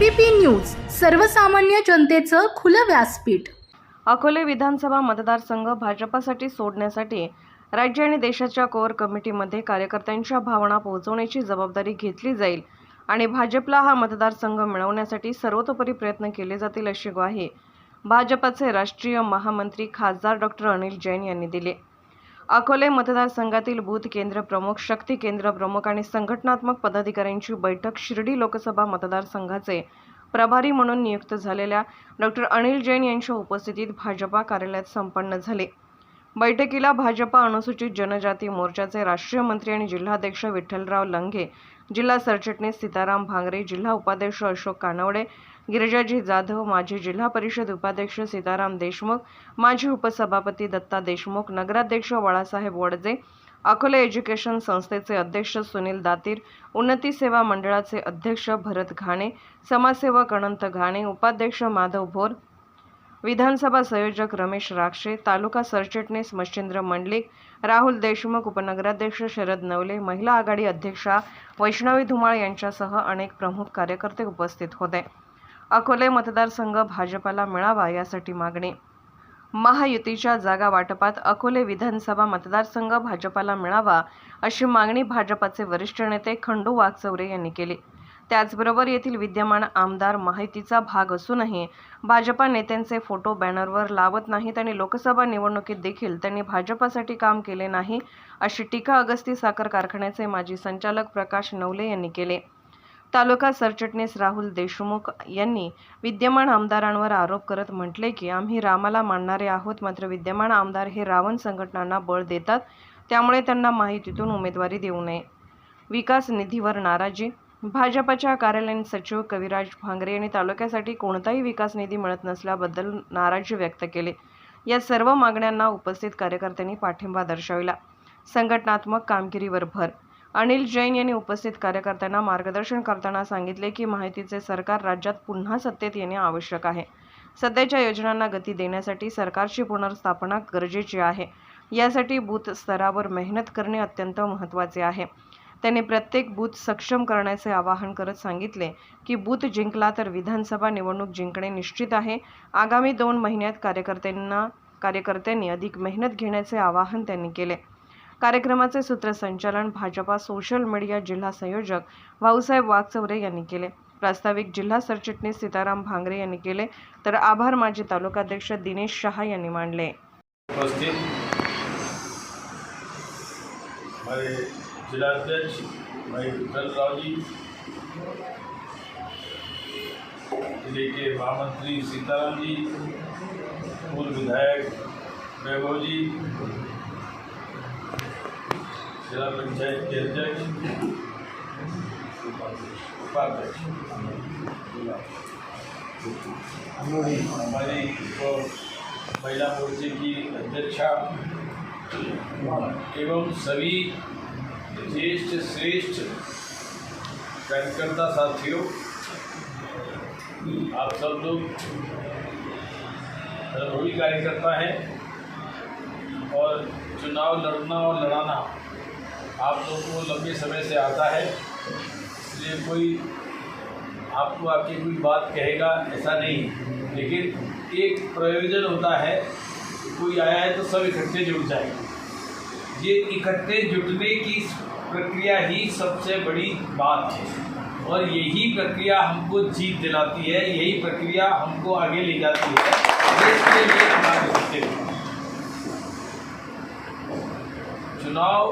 ABP news सर्वसामान्य जनतेचं खुलं व्यासपीठ. अकोले विधानसभा मतदारसंघ भाजपासाठी सोडण्यासाठी राज्य आणि देशाच्या कोअर कमिटीमध्ये कार्यकर्त्यांच्या भावना पोहोचवण्याची जबाबदारी घेतली जाईल आणि भाजपला हा मतदारसंघ मिळवण्यासाठी सर्वतोपरी प्रयत्न केले जातील अशी ग्वाही भाजपाचे राष्ट्रीय महामंत्री खासदार डॉक्टर अनिल जैन यांनी दिली. अकोले मतदारसंघातील बूथ केंद्र प्रमुख शक्ती केंद्र प्रमुख आणि संघटनात्मक पदाधिकाऱ्यांची बैठक शिर्डी लोकसभा मतदारसंघाचे प्रभारी म्हणून नियुक्त झालेल्या डॉक्टर अनिल जैन यांच्या उपस्थितीत भाजपा कार्यालयात संपन्न झाले. बैठकीला भाजपा अनुसूचित जनजाती मोर्चाचे राष्ट्रीय मंत्री आणि जिल्हाध्यक्ष विठ्ठलराव लंघे जिल्हा सरचिटणीस सीताराम भांगरे जिल्हा उपाध्यक्ष अशोक कानवडे गिरिजाजी जाधव माजी जिल्हा परिषद उपाध्यक्ष सीताराम देशमुख माजी उपसभापती दत्ता देशमुख नगराध्यक्ष बाळासाहेब वडजे अकोले एज्युकेशन संस्थेचे अध्यक्ष सुनील दातीर उन्नती सेवा मंडळाचे अध्यक्ष भरत घाणे समाजसेवक अनंत घाणे उपाध्यक्ष माधव भोर विधानसभा संयोजक रमेश राक्षे तालुका सरचिटणीस मच्छिंद्र मंडलिक राहुल देशमुख उपनगराध्यक्ष शरद नवले महिला आघाडी अध्यक्षा वैष्णवी धुमाळ यांच्यासह अनेक प्रमुख कार्यकर्ते उपस्थित होते. अकोले मतदारसंघ भाजपाला मिळावा यासाठी मागणी. महायुतीच्या जागा वाटपात अकोले विधानसभा मतदारसंघ भाजपाला मिळावा अशी मागणी भाजपाचे वरिष्ठ नेते खंडू वाघचौरे यांनी केली. त्याचबरोबर येथील विद्यमान आमदार माहितीचा भाग असूनही भाजपा नेत्यांचे फोटो बॅनरवर लावत नाहीत आणि लोकसभा निवडणुकीत देखील त्यांनी भाजपासाठी काम केले नाही अशी टीका अगस्ती साखर कारखान्याचे माजी संचालक प्रकाश नवले यांनी केले. तालुका सरचिटणीस राहुल देशमुख यांनी विद्यमान आमदारांवर आरोप करत म्हटले की आम्ही रामाला मानणारे आहोत मात्र विद्यमान आमदार हे रावण संघटनांना बळ देतात त्यामुळे त्यांना माहितीतून उमेदवारी देऊ नये. विकास निधीवर नाराजी. भाजपच्या कार्यालयीन सचिव कविराज भांगरे यांनी तालुक्यासाठी कोणताही विकास निधी मिळत नसल्याबद्दल नाराजी व्यक्त केली. या सर्व मागण्यांना उपस्थित कार्यकर्त्यांनी पाठिंबा दर्शविला. संघटनात्मक कामगिरीवर भर अनिल जैन यांनी उपस्थित कार्यकर्त्यांना मार्गदर्शन करताना सांगितले की माहितीचे सरकार राज्यात पुन्हा सत्तेत येणे आवश्यक आहे. सध्याच्या योजनांना गती देण्यासाठी सरकारची पुनर्स्थापना गरजेची आहे. यासाठी बूथ स्तरावर मेहनत करणे अत्यंत महत्त्वाचे आहे. त्यांनी प्रत्येक बूथ सक्षम करण्याचे आवाहन करत सांगितले की बूथ जिंकला तर विधानसभा निवडणूक जिंकणे निश्चित आहे. आगामी दोन महिन्यात कार्यकर्त्यांना कार्यकर्त्यांनी अधिक मेहनत घेण्याचे आवाहन त्यांनी केले. कार्यक्रमाचे सूत्रसंचालन भाजपा सोशल मीडिया जिल्हा संयोजक भाऊसाहेब वाघचौरे यांनी केले. प्रास्ताविक जिल्हा सरचिटणीस सीताराम भांगरे यांनी केले. तर आभार माजी तालुकाध्यक्ष दिनेश शहा यांनी मांडले. हमारे जिलाध्यक्ष भाई जी जिले के महामंत्री सीताराम जी पूर्व विधायक वैभव जी जिला पंचायत के अध्यक्ष उपाध्यक्ष हमारी तो महिला मोर्चे की अध्यक्षा एवं सभी ज्येष्ठ श्रेष्ठ कार्यकर्ता साथियों आप सब लोग अनुभवी कार्यकर्ता हैं और चुनाव लड़ना और लड़ाना आप लोगों को लंबे समय से आता है, इसलिए कोई आपको आपकी कोई बात कहेगा, ऐसा नहीं। लेकिन एक प्रयोजन होता है, कोई आया है तो सब इकट्ठे जुट जाए ये इकट्ठे जुटने की प्रक्रिया ही सबसे बड़ी बात है। और यही प्रक्रिया हमको जीत दिलाती है, यही प्रक्रिया हमको आगे ले जाती है। देश के लिए चुनाव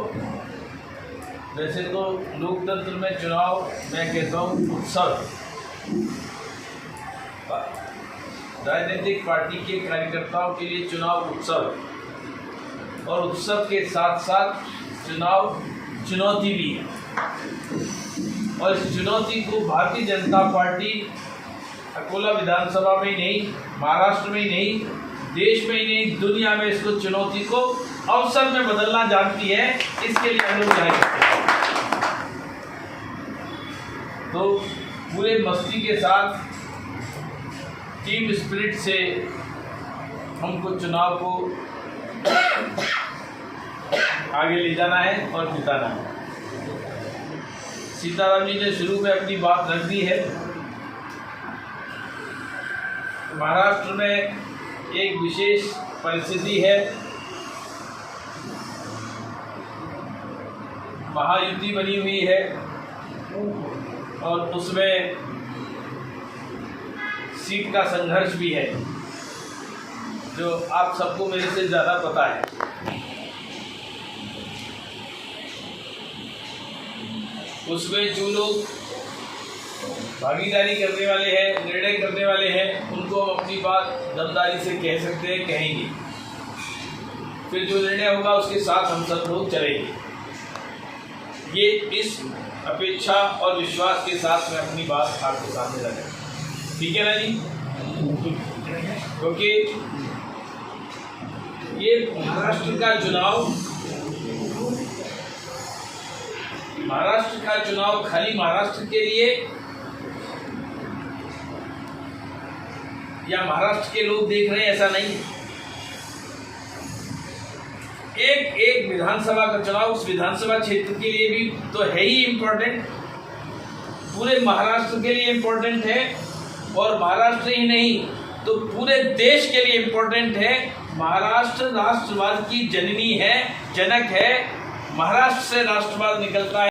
वैसे तो लोकतंत्र में चुनाव, मैं कहता हूँ, उत्सव। राजनीतिक पार्टी के कार्यकर्ताओं के लिए चुनाव उत्सव। और उत्सव के साथ साथ चुनाव चुनौती भी है। और इस चुनौती को भारतीय जनता पार्टी अकोला विधानसभा में ही नहीं, महाराष्ट्र में ही नहीं, देश में ही नहीं, दुनिया में इसको चुनौती को अवसर में बदलना जानती है, इसके लिए हम लोग हैं तो पूरे मस्ती के साथ टीम स्पिरिट से हमको चुनाव को आगे ले जाना है और जिताना है। सीताराम जी ने शुरू में अपनी बात रख दी है। महाराष्ट्र में एक विशेष परिस्थिति है। महायुति बनी हुई है। और उसमें सीट का संघर्ष भी है, जो आप सबको मेरे से ज़्यादा पता है। उसमें जो लोग भागीदारी करने वाले हैं, निर्णय करने वाले हैं, उनको हम अपनी बात दमदारी से कह सकते हैं, कहेंगे। फिर जो निर्णय होगा, उसके साथ हम सब लोग चलेंगे। ये इस अपेक्षा और विश्वास के साथ मैं अपनी बात आपके सामने रखा ठीक है ना जी? क्योंकि ये महाराष्ट्र का चुनाव, महाराष्ट्र का चुनाव खाली महाराष्ट्र के लिए या महाराष्ट्र के लोग देख रहे हैं, ऐसा नहीं है। एक एक विधानसभा का चुनाव उस विधानसभा क्षेत्र के लिए भी तो है ही इम्पोर्टेंट पूरे महाराष्ट्र के लिए इम्पोर्टेंट है और महाराष्ट्र ही नहीं तो पूरे देश के लिए इम्पोर्टेंट है. महाराष्ट्र राष्ट्रवाद की जननी है, जनक है. महाराष्ट्र से राष्ट्रवाद निकलता है।